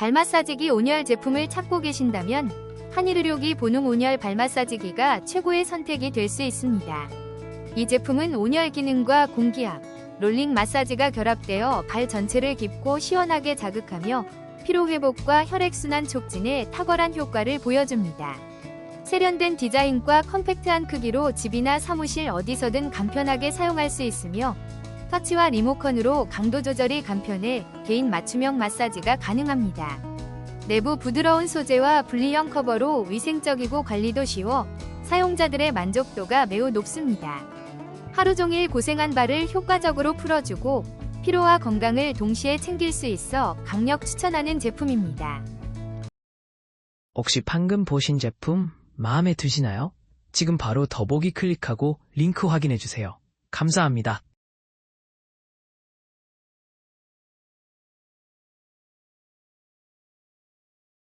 발 마사지기 온열 제품을 찾고 계신다면 한일의료기 보능 온열 발 마사지기가 최고의 선택이 될 수 있습니다. 이 제품은 온열 기능과 공기압, 롤링 마사지가 결합되어 발 전체를 깊고 시원하게 자극하며 피로 회복과 혈액순환 촉진에 탁월한 효과를 보여줍니다. 세련된 디자인과 컴팩트한 크기로 집이나 사무실 어디서든 간편하게 사용할 수 있으며 터치와 리모컨으로 강도 조절이 간편해 개인 맞춤형 마사지가 가능합니다. 내부 부드러운 소재와 분리형 커버로 위생적이고 관리도 쉬워 사용자들의 만족도가 매우 높습니다. 하루 종일 고생한 발을 효과적으로 풀어주고 피로와 건강을 동시에 챙길 수 있어 강력 추천하는 제품입니다. 혹시 방금 보신 제품 마음에 드시나요? 지금 바로 더보기 클릭하고 링크 확인해주세요. 감사합니다.